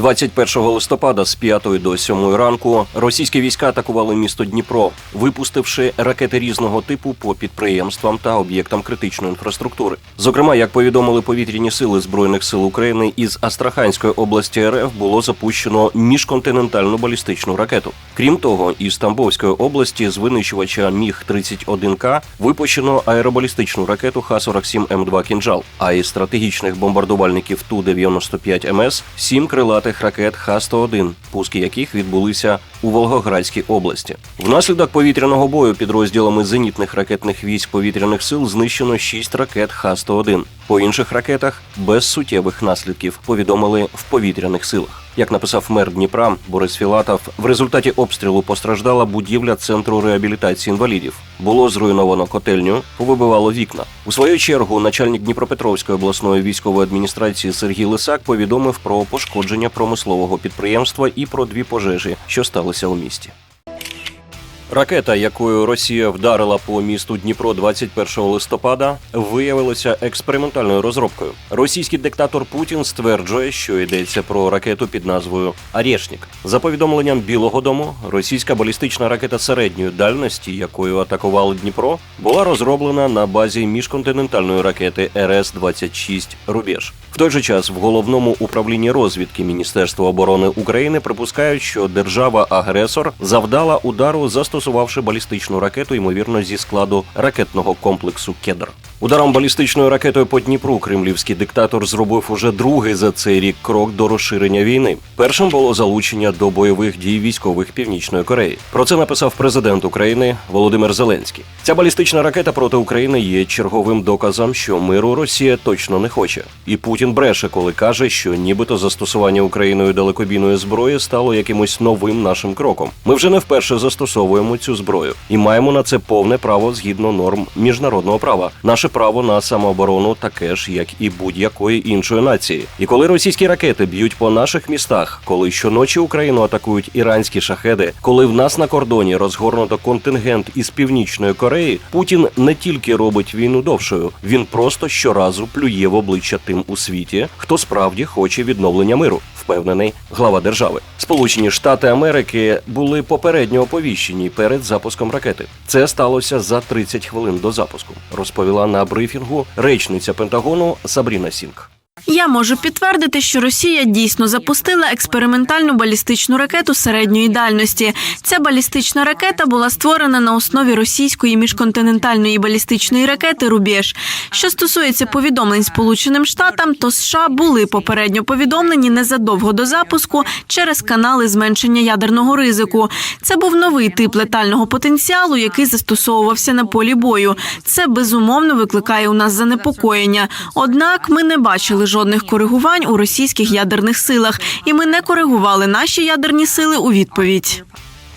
21 листопада з 5 до 7 ранку російські війська атакували місто Дніпро, випустивши ракети різного типу по підприємствам та об'єктам критичної інфраструктури. Зокрема, як повідомили повітряні сили збройних сил України, із Астраханської області РФ було запущено міжконтинентальну балістичну ракету. Крім того, із Тамбовської області з винищувача Міг 31 к випущено аеробалістичну ракету Х-47 М2 «Кінжал», а із стратегічних бомбардувальників Ту-95 МС сім крилатих ракет Х-101, пуски яких відбулися у Волгоградській області. Внаслідок повітряного бою підрозділами зенітних ракетних військ повітряних сил знищено шість ракет Х-101. По інших ракетах без суттєвих наслідків повідомили в повітряних силах. Як написав мер Дніпра Борис Філатов, в результаті обстрілу постраждала будівля центру реабілітації інвалідів. Було зруйновано котельню, повибивало вікна. У свою чергу начальник Дніпропетровської обласної військової адміністрації Сергій Лисак повідомив про пошкодження промислового підприємства і про дві пожежі, що сталися у місті. Ракета, якою Росія вдарила по місту Дніпро 21 листопада, виявилася експериментальною розробкою. Російський диктатор Путін стверджує, що йдеться про ракету під назвою Арєшнік. За повідомленням Білого Дому, російська балістична ракета середньої дальності, якою атакували Дніпро, була розроблена на базі міжконтинентальної ракети РС-26 Рубеж. В той же час в головному управлінні розвідки Міністерства оборони України припускають, що держава-агресор завдала удару, застосувавши балістичну ракету, ймовірно, зі складу ракетного комплексу Кедр. Ударом балістичною ракетою по Дніпру кремлівський диктатор зробив уже другий за цей рік крок до розширення війни. Першим було залучення до бойових дій військових Північної Кореї. Про це написав президент України Володимир Зеленський. Ця балістична ракета проти України є черговим доказом, що миру Росія точно не хоче. І Путін бреше, коли каже, що нібито застосування Україною далекобійної зброї стало якимось новим нашим кроком. Ми вже не вперше застосовуємо цю зброю і маємо на це повне право згідно норм міжнародного права. Наше право на самооборону таке ж, як і будь-якої іншої нації. І коли російські ракети б'ють по наших містах, коли щоночі Україну атакують іранські шахеди, коли в нас на кордоні розгорнуто контингент із північної Кореї, Путін не тільки робить війну довшою, він просто щоразу плює в обличчя тим у світі, хто справді хоче відновлення миру. Впевнений глава держави. Сполучені Штати Америки були попередньо оповіщені перед запуском ракети. Це сталося за 30 хвилин до запуску, розповіла на брифінгу речниця Пентагону Сабріна Сінг. Я можу підтвердити, що Росія дійсно запустила експериментальну балістичну ракету середньої дальності. Ця балістична ракета була створена на основі російської міжконтинентальної балістичної ракети Рубеж. Що стосується повідомлень Сполученим Штатам, то США були попередньо повідомлені незадовго до запуску через канали зменшення ядерного ризику. Це був новий тип летального потенціалу, який застосовувався на полі бою. Це безумовно викликає у нас занепокоєння. Однак ми не бачили жодних коригувань у російських ядерних силах, і ми не коригували наші ядерні сили у відповідь.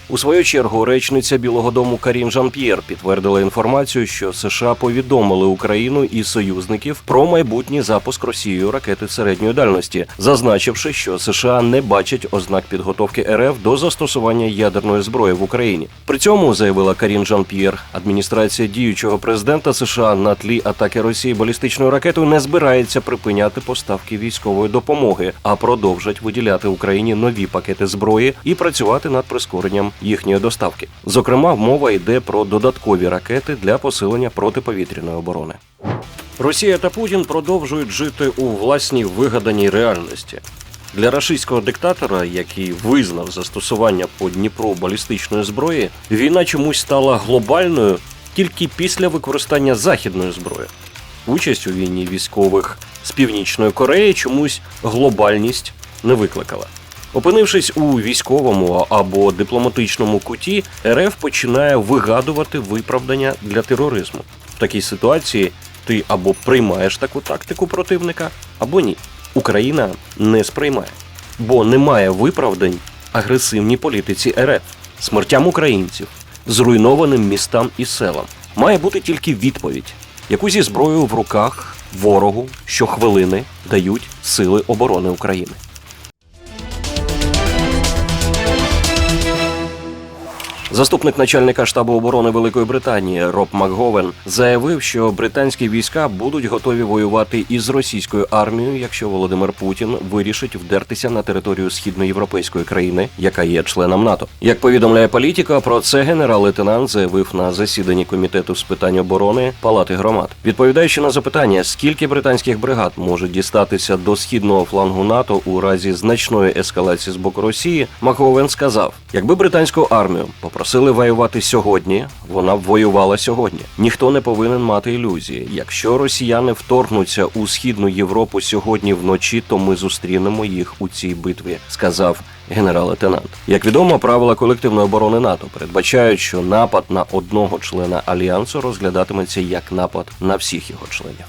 У свою чергу речниця Білого Дому Карін Жан-П'єр підтвердила інформацію, що США повідомили Україну і союзників про майбутній запуск Росією ракети середньої дальності, зазначивши, що США не бачать ознак підготовки РФ до застосування ядерної зброї в Україні. При цьому заявила Карін Жан-П'єр, адміністрація діючого президента США на тлі атаки Росії балістичною ракетою не збирається припиняти поставки військової допомоги, а продовжать виділяти Україні нові пакети зброї і працювати над прискоренням їхньої доставки. Зокрема, мова йде про додаткові ракети для посилення протиповітряної оборони. Росія та Путін продовжують жити у власній вигаданій реальності. Для рашистського диктатора, який визнав застосування по Дніпру балістичної зброї, війна чомусь стала глобальною тільки після використання західної зброї. Участь у війні військових з Північної Кореї чомусь глобальність не викликала. Опинившись у військовому або дипломатичному куті, РФ починає вигадувати виправдання для тероризму. В такій ситуації ти або приймаєш таку тактику противника, або ні. Україна не сприймає, бо немає виправдань агресивній політиці РФ, смертям українців, зруйнованим містам і селам. Має бути тільки відповідь, яку зі зброєю в руках ворогу щохвилини дають сили оборони України. Заступник начальника штабу оборони Великої Британії Роб Макговен заявив, що британські війська будуть готові воювати із російською армією, якщо Володимир Путін вирішить вдертися на територію східноєвропейської країни, яка є членом НАТО. Як повідомляє політика, про це генерал-лейтенант заявив на засіданні комітету з питань оборони Палати громад, відповідаючи на запитання, скільки британських бригад можуть дістатися до східного флангу НАТО у разі значної ескалації з боку Росії, Макговен сказав: якби британську армію попросили воювати сьогодні, вона б воювала сьогодні. Ніхто не повинен мати ілюзії. Якщо росіяни вторгнуться у східну Європу сьогодні вночі, то ми зустрінемо їх у цій битві, сказав генерал-лейтенант. Як відомо, правила колективної оборони НАТО передбачають, що напад на одного члена альянсу розглядатиметься як напад на всіх його членів.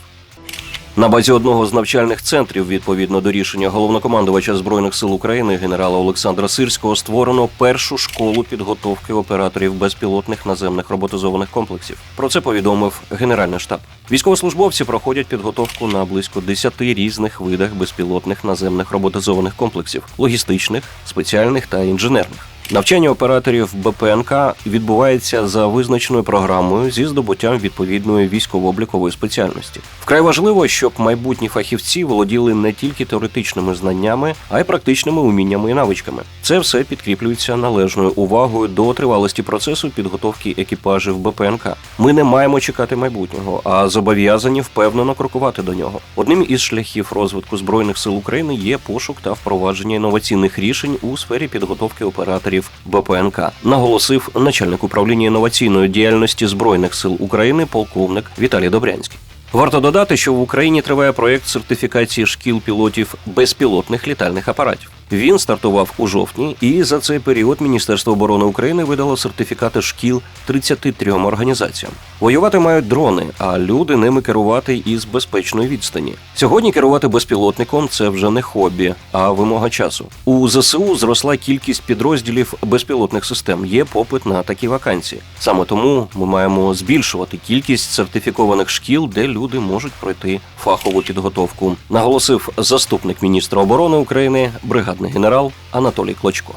На базі одного з навчальних центрів, відповідно до рішення головнокомандувача збройних сил України генерала Олександра Сирського, створено першу школу підготовки операторів безпілотних наземних роботизованих комплексів. Про це повідомив Генеральний штаб. Військовослужбовці проходять підготовку на близько 10 різних видах безпілотних наземних роботизованих комплексів логістичних, спеціальних та інженерних. Навчання операторів БПНК відбувається за визначеною програмою зі здобуттям відповідної військово-облікової спеціальності. Вкрай важливо, щоб майбутні фахівці володіли не тільки теоретичними знаннями, а й практичними уміннями і навичками. Це все підкріплюється належною увагою до тривалості процесу підготовки екіпажів БПНК. Ми не маємо чекати майбутнього, а зобов'язані впевнено крокувати до нього. Одним із шляхів розвитку збройних сил України є пошук та впровадження інноваційних рішень у сфері підготовки операторів БПНК, наголосив начальник управління інноваційної діяльності збройних сил України, полковник Віталій Добрянський. Варто додати, що в Україні триває проєкт сертифікації шкіл пілотів безпілотних літальних апаратів. Він стартував у жовтні, і за цей період Міністерство оборони України видало сертифікати шкіл 33 організаціям. Воювати мають дрони, а люди ними керувати із безпечної відстані. Сьогодні керувати безпілотником це вже не хобі, а вимога часу. У ЗСУ зросла кількість підрозділів безпілотних систем. Є попит на такі вакансії. Саме тому ми маємо збільшувати кількість сертифікованих шкіл, де люди можуть пройти фахову підготовку, наголосив заступник міністра оборони України, бригадний генерал Анатолій Клочко.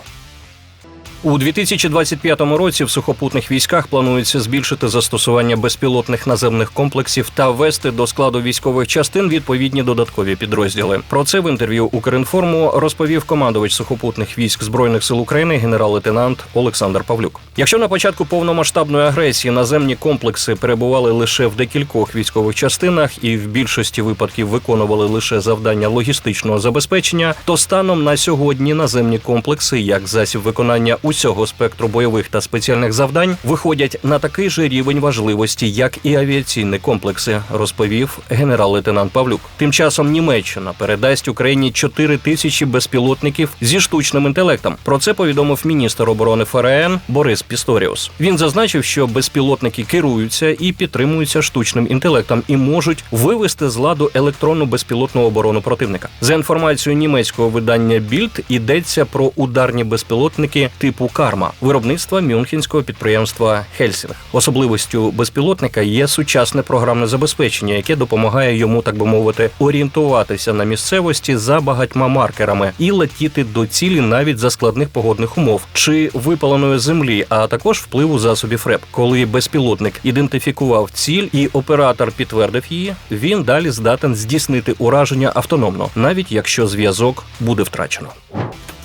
У 2025 році в сухопутних військах планується збільшити застосування безпілотних наземних комплексів та ввести до складу військових частин відповідні додаткові підрозділи. Про це в інтерв'ю Укрінформу розповів командувач сухопутних військ збройних сил України генерал-лейтенант Олександр Павлюк. Якщо на початку повномасштабної агресії наземні комплекси перебували лише в декількох військових частинах і в більшості випадків виконували лише завдання логістичного забезпечення, то станом на сьогодні наземні комплекси, як засіб виконання усього спектру бойових та спеціальних завдань, виходять на такий же рівень важливості, як і авіаційні комплекси, розповів генерал-лейтенант Павлюк. Тим часом Німеччина передасть Україні 4 тисячі безпілотників зі штучним інтелектом. Про це повідомив міністр оборони ФРН Борис Пісторіус. Він зазначив, що безпілотники керуються і підтримуються штучним інтелектом і можуть вивести з ладу електронну безпілотну оборону противника. За інформацією німецького видання Більд йдеться про ударні безпілотники типу Карма виробництва мюнхенського підприємства Хельсінг. Особливістю безпілотника є сучасне програмне забезпечення, яке допомагає йому, так би мовити, орієнтуватися на місцевості за багатьма маркерами і летіти до цілі навіть за складних погодних умов чи випаленої землі, а також впливу засобів РЕП. Коли безпілотник ідентифікував ціль і оператор підтвердив її, він далі здатен здійснити ураження автономно, навіть якщо зв'язок буде втрачено.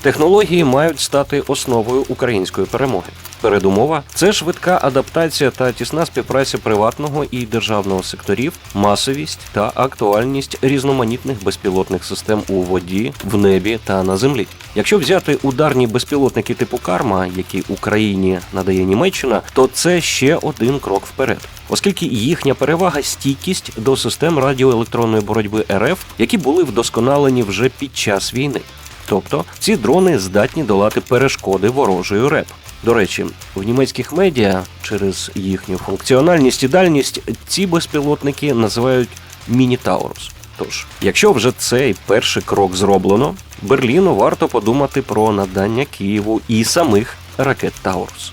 Технології мають стати основою української перемоги. Передумова це швидка адаптація та тісна співпраця приватного і державного секторів, масовість та актуальність різноманітних безпілотних систем у воді, в небі та на землі. Якщо взяти ударні безпілотники типу Карма, які Україні надає Німеччина, то це ще один крок вперед, оскільки їхня перевага стійкість до систем радіоелектронної боротьби РФ, які були вдосконалені вже під час війни. Тобто ці дрони здатні долати перешкоди ворожої РЕП. До речі, в німецьких медіа через їхню функціональність і дальність ці безпілотники називають міні-таурус. Тож, якщо вже цей перший крок зроблено, Берліну варто подумати про надання Києву і самих ракет Таурус.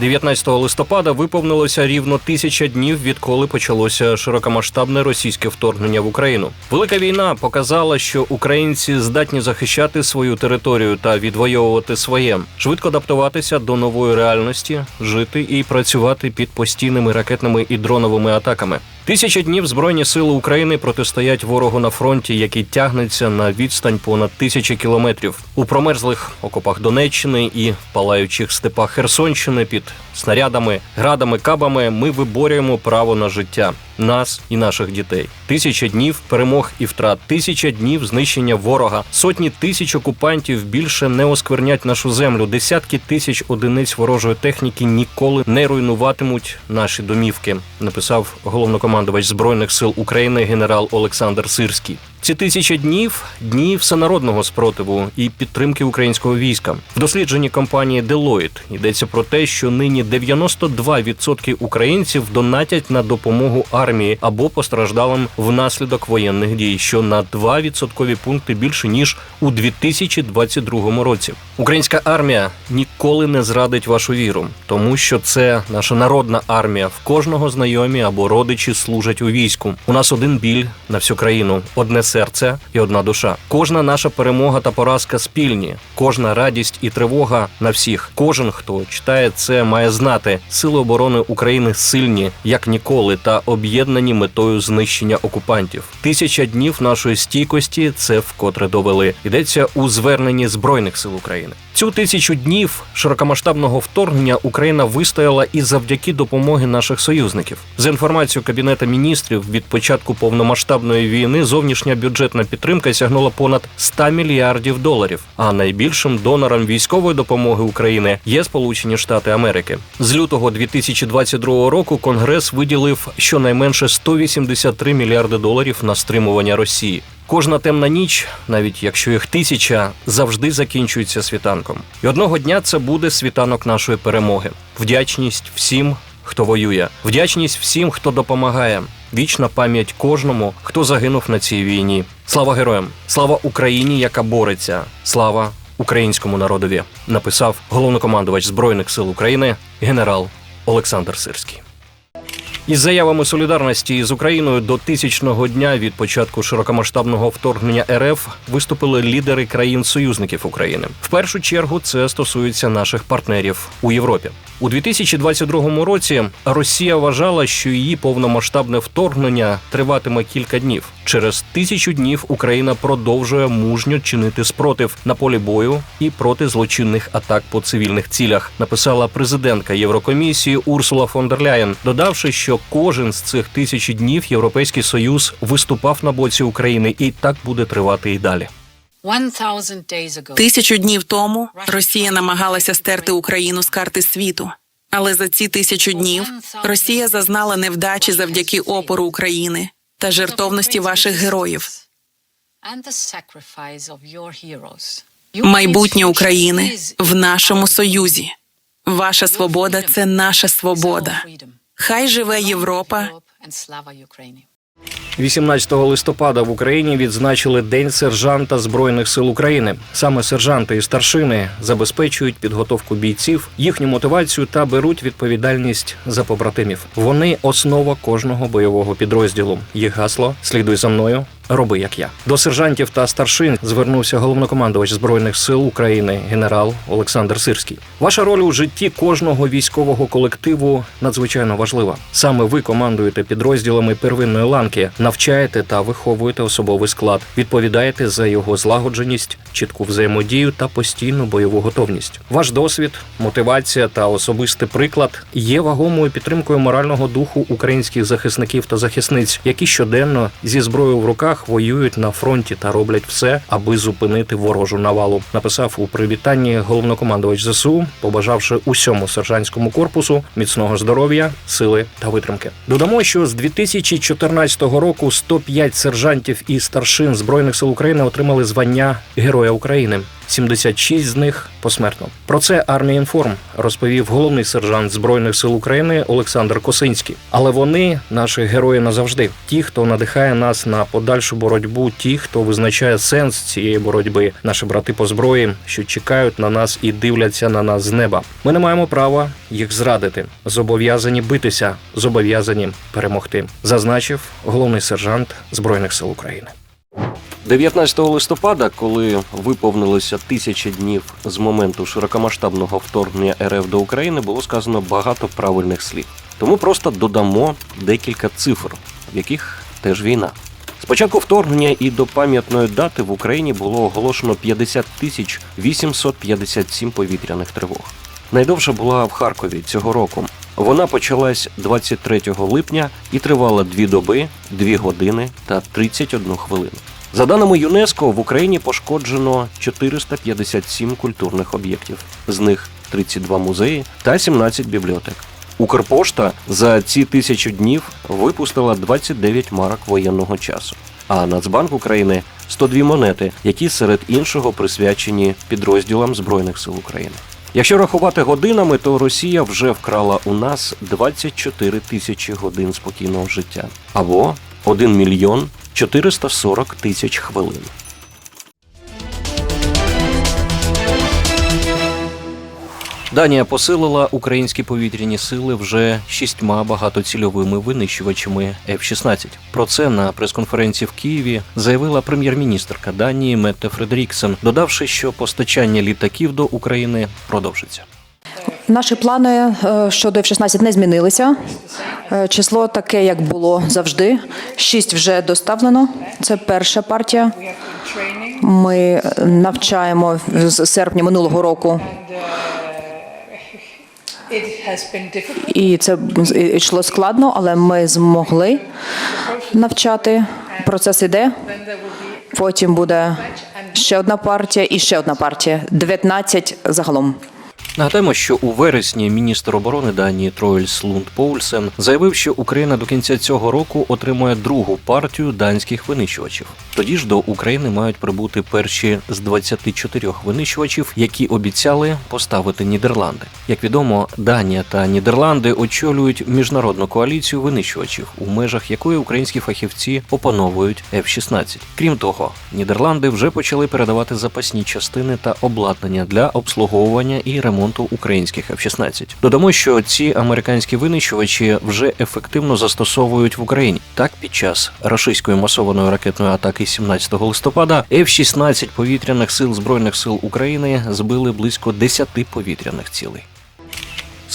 19 листопада виповнилося рівно тисяча днів, відколи почалося широкомасштабне російське вторгнення в Україну. Велика війна показала, що українці здатні захищати свою територію та відвоювати своє, швидко адаптуватися до нової реальності, жити і працювати під постійними ракетними і дроновими атаками. Тисяча днів збройні сили України протистоять ворогу на фронті, який тягнеться на відстань понад тисячі кілометрів у промерзлих окопах Донеччини і палаючих степах Херсонщини під снарядами, градами, кабами. Ми виборюємо право на життя нас і наших дітей. Тисяча днів перемог і втрат, тисяча днів знищення ворога, сотні тисяч окупантів більше не осквернять нашу землю. Десятки тисяч одиниць ворожої техніки ніколи не руйнуватимуть наші домівки. Написав головнокомандувач збройних сил України генерал Олександр Сирський. Ці тисяча днів дні всенародного спротиву і підтримки українського війська. В дослідженні компанії Deloitte йдеться про те, що нині 92% українців донатять на допомогу армії або постраждалим внаслідок воєнних дій, що на 2 відсоткові пункти більше ніж у 2022 році. Українська армія ніколи не зрадить вашу віру, тому що це наша народна армія. В кожного знайомі або родичі служать у війську. У нас один біль на всю країну, одне серце і одна душа. Кожна наша перемога та поразка спільні, кожна радість і тривога на всіх. Кожен, хто читає це, має знати, сили оборони України сильні як ніколи та об'єднані метою знищення окупантів. Тисяча днів нашої стійкості це вкотре довели. Йдеться у зверненні збройних сил України. Цю тисячу днів широкомасштабного вторгнення Україна вистояла і завдяки допомоги наших союзників. За інформацією Кабінету міністрів, від початку повномасштабної війни зовнішня бюджетна підтримка сягнула понад 100 мільярдів доларів. А найбільшим донором військової допомоги України є Сполучені Штати Америки. З лютого 2022 року Конгрес виділив щонайменше 183 мільярди доларів на стримування Росії. Кожна темна ніч, навіть якщо їх тисяча, завжди закінчується світанком. І одного дня це буде світанок нашої перемоги. Вдячність всім, хто воює, вдячність всім, хто допомагає. Вічна пам'ять кожному, хто загинув на цій війні. Слава героям! Слава Україні, яка бореться! Слава українському народові! Написав головнокомандувач збройних сил України генерал Олександр Сирський. Із заявами солідарності з Україною до тисячного дня від початку широкомасштабного вторгнення РФ виступили лідери країн-союзників України. В першу чергу це стосується наших партнерів у Європі. У 2022 році Росія вважала, що її повномасштабне вторгнення триватиме кілька днів. Через тисячу днів Україна продовжує мужньо чинити спротив на полі бою і проти злочинних атак по цивільних цілях. Написала президентка Єврокомісії Урсула фон дер Ляєн, додавши, що кожен з цих тисячі днів Європейський Союз виступав на боці України, і так буде тривати і далі. Тисячу днів тому Росія намагалася стерти Україну з карти світу. Але за ці тисячу днів Росія зазнала невдачі завдяки опору України та жертовності ваших героїв. Майбутнє України в нашому союзі. Ваша свобода це наша свобода. Хай живе Європа. 18 листопада в Україні відзначили День сержанта збройних сил України. Саме сержанти і старшини забезпечують підготовку бійців, їхню мотивацію та беруть відповідальність за побратимів. Вони основа кожного бойового підрозділу. Їх гасло слідуй за мною. Роби як я до сержантів та старшин звернувся головнокомандувач збройних сил України генерал Олександр Сирський. Ваша роль у житті кожного військового колективу надзвичайно важлива. Саме ви командуєте підрозділами первинної ланки, навчаєте та виховуєте особовий склад, відповідаєте за його злагодженість, чітку взаємодію та постійну бойову готовність. Ваш досвід, мотивація та особистий приклад є вагомою підтримкою морального духу українських захисників та захисниць, які щоденно зі зброєю в руках воюють на фронті та роблять все, аби зупинити ворожу навалу. Написав у привітанні головнокомандувач ЗСУ, побажавши усьому сержантському корпусу міцного здоров'я, сили та витримки. Додамо, що з 2014 року 105 сержантів і старшин збройних сил України отримали звання Героя України. 76 з них посмертно. Про це армія інформ розповів головний сержант збройних сил України Олександр Косинський. Але вони наші герої назавжди. Ті, хто надихає нас на подальшу боротьбу, ті, хто визначає сенс цієї боротьби, наші брати по зброї, що чекають на нас і дивляться на нас з неба. Ми не маємо права їх зрадити. Зобов'язані битися, зобов'язані перемогти. Зазначив головний сержант збройних сил України. 19 листопада, коли виповнилося тисяча днів з моменту широкомасштабного вторгнення РФ до України, було сказано багато правильних слів. Тому просто додамо декілька цифр, в яких теж війна. З початку вторгнення і до пам'ятної дати в Україні було оголошено 50 тисяч 857 повітряних тривог. Найдовша була в Харкові цього року. Вона почалась 23 липня і тривала 2 доби, 2 години та 31 хвилину. За даними ЮНЕСКО, в Україні пошкоджено 457 культурних об'єктів, з них 32 музеї та 17 бібліотек. Укрпошта за ці тисячу днів випустила 29 марок воєнного часу. А Нацбанк України 102 монети, які серед іншого присвячені підрозділам Збройних сил України. Якщо рахувати годинами, то Росія вже вкрала у нас 24 тисячі годин спокійного життя або 1 мільйон 440 тисяч хвилин. Данія посилила українські повітряні сили вже шістьма багатоцільовими винищувачами F-16. Про це на прес-конференції в Києві заявила прем'єр-міністрка Данії Метте Фредеріксен, додавши, що постачання літаків до України продовжиться. Наші плани е, щодо F-16 не змінилися. Е, Число таке, як було завжди. Шість вже доставлено. Це перша партія. Ми навчаємо з серпня минулого року, і це йшло складно, але ми змогли навчати. Процес іде. Потім буде ще одна партія і ще одна партія. 19 загалом. Нагадаємо, що у вересні міністр оборони Данії Троїльс Лунд Поульсен заявив, що Україна до кінця цього року отримує другу партію данських винищувачів. Тоді ж до України мають прибути перші з 24 винищувачів, які обіцяли поставити Нідерланди. Як відомо, Данія та Нідерланди очолюють міжнародну коаліцію винищувачів, у межах якої українські фахівці опановують F-16. Крім того, Нідерланди вже почали передавати запасні частини та обладнання для обслуговування і ремонту українських F-16. Додамо, що ці американські винищувачі вже ефективно застосовують в Україні. Так, під час рашистської масованої ракетної атаки 17 листопада F-16 повітряних сил збройних сил України збили близько 10 повітряних цілей.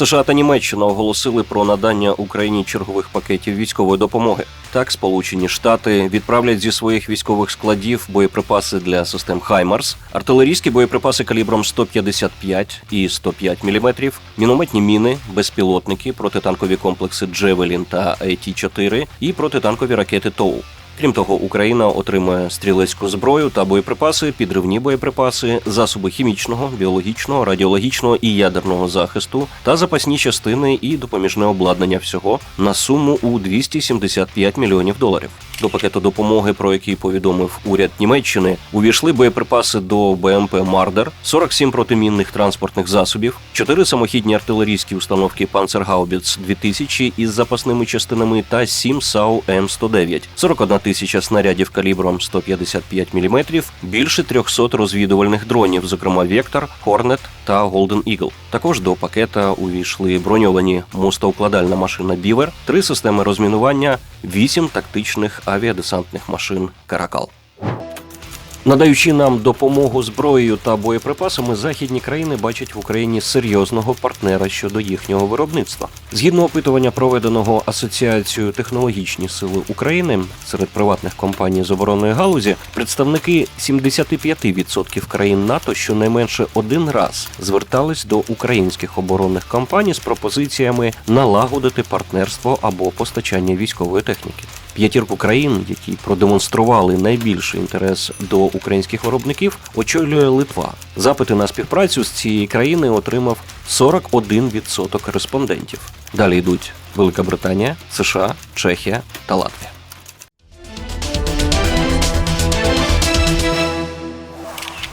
США та Німеччина оголосили про надання Україні чергових пакетів військової допомоги. Так, Сполучені Штати відправлять зі своїх військових складів боєприпаси для систем Хаймарс, артилерійські боєприпаси калібром 155 і 105 мм, мінометні міни, безпілотники, протитанкові комплекси Джевелін та АТ-4 і протитанкові ракети ТОУ. Крім того, Україна отримує стрілецьку зброю та боєприпаси, підривні боєприпаси, засоби хімічного, біологічного, радіологічного і ядерного захисту та запасні частини і допоміжне обладнання всього на суму у 275 мільйонів доларів. До пакету допомоги, про який повідомив уряд Німеччини, увійшли боєприпаси до БМП Мардер, 47 протимінних транспортних засобів, 4 самохідні артилерійські установки Панцергаубіц 2000 із запасними частинами та 7 САУ М109, 41 тисяча снарядів калібром 155 мм, більше 300 розвідувальних дронів, зокрема Вектор, Хорнет та Голден Eagle. Також до пакета увійшли броньовані мостоукладальна машина Бівер, три системи розмінування, вісім тактичних авіадесантних машин Каракал. Надаючи нам допомогу зброєю та боєприпасами, західні країни бачать в Україні серйозного партнера щодо їхнього виробництва. Згідно опитування, проведеного Асоціацією технологічні сили України серед приватних компаній з оборонної галузі, представники 75% країн НАТО щонайменше один раз звертались до українських оборонних компаній з пропозиціями налагодити партнерство або постачання військової техніки. П'ятірку країн, які продемонстрували найбільший інтерес до українських виробників, очолює Литва. Запити на співпрацю з цієї країни отримав 41% респондентів. Далі йдуть Велика Британія, США, Чехія та Латвія.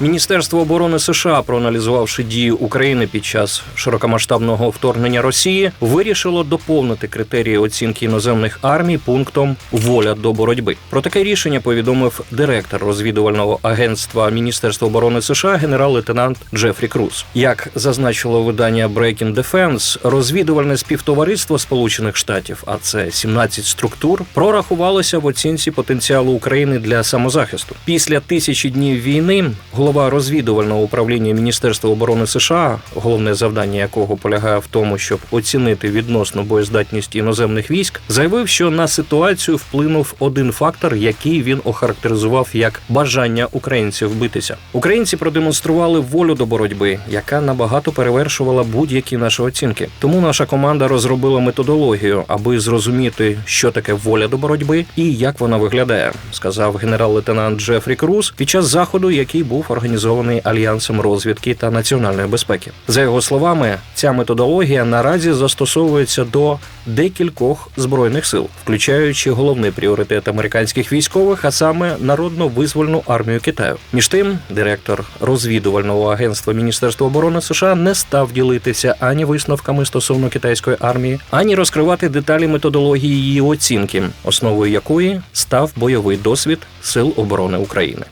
Міністерство оборони США, проаналізувавши дії України під час широкомасштабного вторгнення Росії, вирішило доповнити критерії оцінки іноземних армій пунктом воля до боротьби. Про таке рішення повідомив директор розвідувального агентства Міністерства оборони США генерал-лейтенант Джефрі Круз. Як зазначило видання Breaking Defense, розвідувальне співтовариство Сполучених Штатів, а це 17 структур, прорахувалося в оцінці потенціалу України для самозахисту. Після тисячі днів війни голова розвідувального управління Міністерства оборони США, головне завдання якого полягає в тому, щоб оцінити відносну боєздатність іноземних військ, заявив, що на ситуацію вплинув один фактор, який він охарактеризував як бажання українців битися. Українці продемонстрували волю до боротьби, яка набагато перевершувала будь-які наші оцінки. Тому наша команда розробила методологію, аби зрозуміти, що таке воля до боротьби і як вона виглядає, сказав генерал-лейтенант Джефрі Круз під час заходу, який був організований альянсом розвідки та національної безпеки. За його словами, ця методологія наразі застосовується до декількох збройних сил, включаючи головний пріоритет американських військових, а саме народно-визвольну армію Китаю. Між тим, директор розвідувального агентства Міністерства оборони США не став ділитися ані висновками стосовно китайської армії, ані розкривати деталі методології її оцінки, основою якої став бойовий досвід сил оборони України.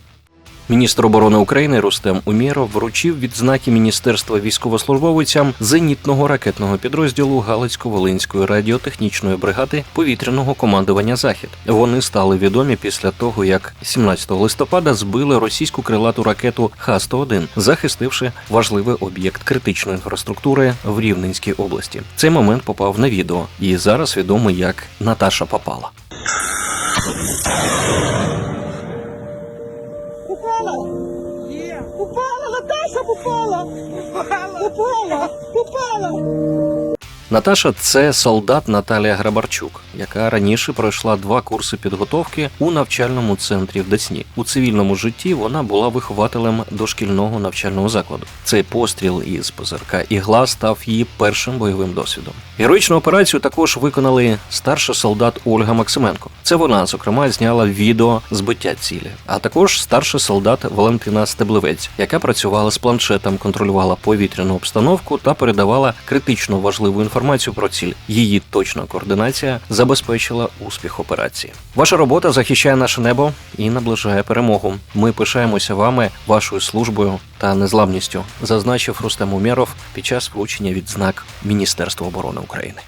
Міністр оборони України Рустем Умєров вручив відзнаки міністерства військовослужбовцям зенітного ракетного підрозділу Галицько-Волинської радіотехнічної бригади повітряного командування Захід. Вони стали відомі після того, як 17 листопада збили російську крилату ракету Х-101, захистивши важливий об'єкт критичної інфраструктури в Рівненській області. Цей момент попав на відео, і зараз відомо як Наташа попала. Попала! Попала, Наташа попала! Попала! Попала! Наташа це солдат Наталія Грабарчук, яка раніше пройшла два курси підготовки у навчальному центрі в Десні. У цивільному житті вона була вихователем дошкільного навчального закладу. Цей постріл із ПЗРК ігла став її першим бойовим досвідом. Героїчну операцію також виконали старший солдат Ольга Максименко. Це вона, зокрема, зняла відео збиття цілі, а також старший солдат Валентина Стеблевець, яка працювала з планшетом, контролювала повітряну обстановку та передавала критично важливу інформацію про ціль. Її точна координація забезпечила успіх операції. Ваша робота захищає наше небо і наближає перемогу. Ми пишаємося вами, вашою службою та незламністю, зазначив Рустем Умєров під час вручення відзнак Міністерства оборони України.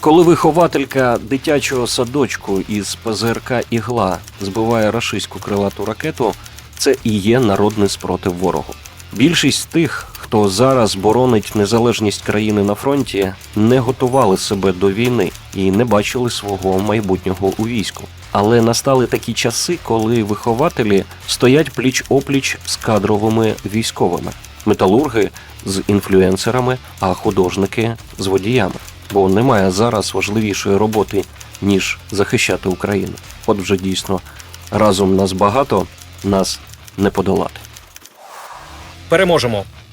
Коли вихователька дитячого садочку із ПЗРК Ігла збиває рашистську крилату ракету, це і є народний спротив ворогу. Більшість тих, хто зараз боронить незалежність країни на фронті, не готували себе до війни і не бачили свого майбутнього у війську. Але настали такі часи, коли вихователі стоять пліч опліч з кадровими військовими, металурги з інфлюенсерами, а художники з водіями. Бо немає зараз важливішої роботи, ніж захищати Україну. От вже дійсно разом нас багато, нас не подолати. Переможемо.